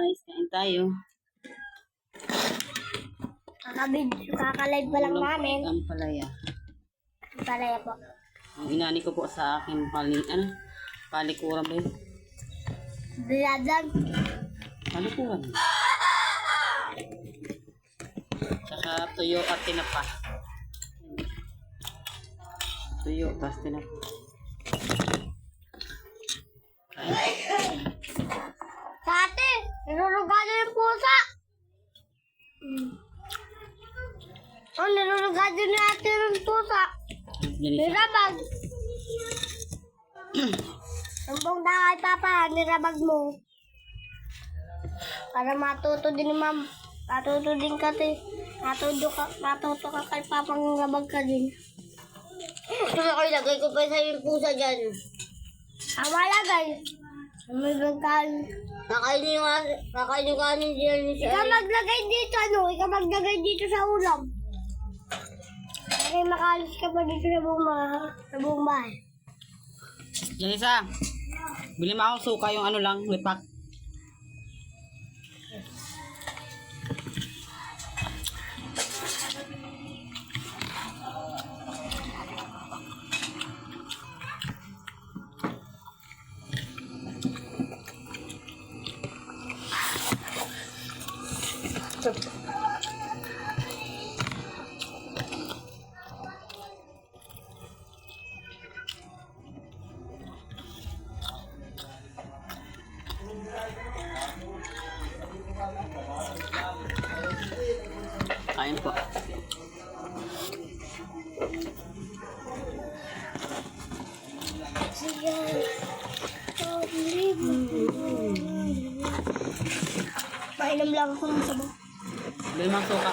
Guys, kain tayo. Kakabid, kakalive pa lang namin. Ang palaya. Palaya po. Ang inani ko po sa akin pali, ano? Palikuran ba yun? Biladan. Palikuran. Tsaka tuyo at tinapa. Tuyo, tapos tinapa. Kain. Sa ate, nilulugado yung pusa. Hmm. Oh, nilulugado ni ate yung pusa. Nirabag. Sumbong daw kay Papa, nirabag mo. Para matuto din ni Ma'am. Matuto din ka, te. Matuto ka, matuto ka kay Papa ng rabag ka din. Ito ako ilagay ko pa sa yung pusa dyan. Tama lagay. Yung kanin dyan ni Ikaw maglagay dito, ano? Ikaw maglagay dito sa ulam. Kasi makalis ka pa dito sa buong, mga- sa buong bahay. Yan isa. Bili mo akong suka yung ano lang, lipak. Kain po. Mainam lang ako ng sabaw. Bili mo ang suka.